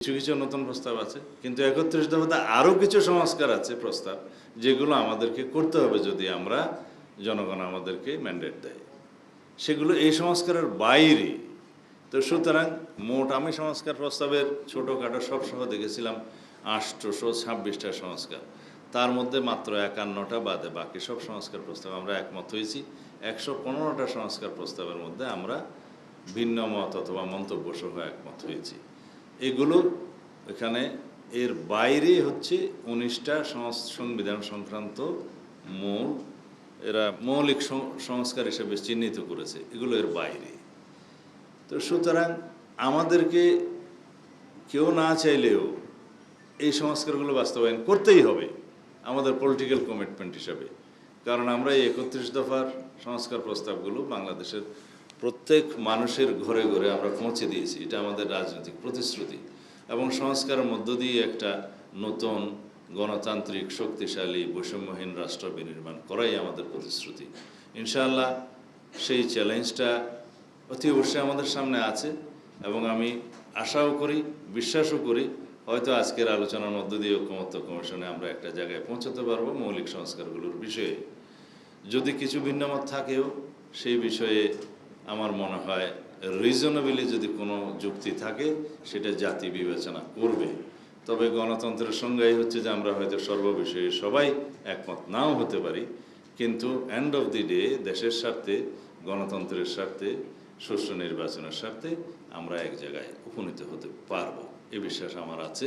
কিছু কিছু নতুন প্রস্তাব আছে, কিন্তু একত্রিশ দফাতে আরও কিছু সংস্কার আছে প্রস্তাব, যেগুলো আমাদেরকে করতে হবে যদি আমরা জনগণ আমাদেরকে ম্যান্ডেট দেয়। সেগুলো এই সংস্কারের বাইরে। তো সুতরাং মোট আমি সংস্কার প্রস্তাবের ছোটোখাটো সব সহ দেখেছিলাম আষ্টশো ছাব্বিশটা সংস্কার। তার মধ্যে মাত্র একান্নটা বাদে বাকি সব সংস্কার প্রস্তাব আমরা একমত হয়েছি। একশো পনেরোটা সংস্কার প্রস্তাবের মধ্যে আমরা ভিন্ন মত অথবা মন্তব্য সহ একমত হয়েছি। এগুলো এখানে এর বাইরে হচ্ছে উনিশটা সংবিধান সংক্রান্ত মূল। এরা মৌলিক সংস্কার হিসেবে চিহ্নিত করেছে, এগুলো এর বাইরে। তো সুতরাং আমাদেরকে কেউ না চাইলেও এই সংস্কারগুলো বাস্তবায়ন করতেই হবে আমাদের পলিটিক্যাল কমিটমেন্ট হিসাবে। কারণ আমরা এই একত্রিশ দফার সংস্কার প্রস্তাবগুলো বাংলাদেশের প্রত্যেক মানুষের ঘরে ঘরে আমরা পৌঁছে দিয়েছি। এটা আমাদের রাজনৈতিক প্রতিশ্রুতি। এবং সংস্কারের মধ্য দিয়ে একটা নতুন গণতান্ত্রিক শক্তিশালী বৈষম্যহীন রাষ্ট্র বিনির্মাণ করাই আমাদের প্রতিশ্রুতি। ইনশাআল্লাহ সেই চ্যালেঞ্জটা অতি অবশ্যই আমাদের সামনে আছে এবং আমি আশাও করি, বিশ্বাসও করি, হয়তো আজকের আলোচনার মধ্য দিয়ে ঐক্যমত্য কমিশনে আমরা একটা জায়গায় পৌঁছাতে পারব মৌলিক সংস্কারগুলোর বিষয়ে। যদি কিছু ভিন্নমত থাকেও সেই বিষয়ে আমার মনে হয় রিজনেবলি যদি কোনো যুক্তি থাকে, সেটা জাতি বিবেচনা করবে। তবে গণতন্ত্রের সংজ্ঞাই হচ্ছে যে আমরা হয়তো সর্ববিষয়ে সবাই একমত নাও হতে পারি, কিন্তু এন্ড অফ দি ডে দেশের স্বার্থে, গণতন্ত্রের স্বার্থে সুষ্ঠু নির্বাচনের স্বার্থে আমরা এক জায়গায় উপনীত হতে পারব। এ বিশ্বাস আমার আছে।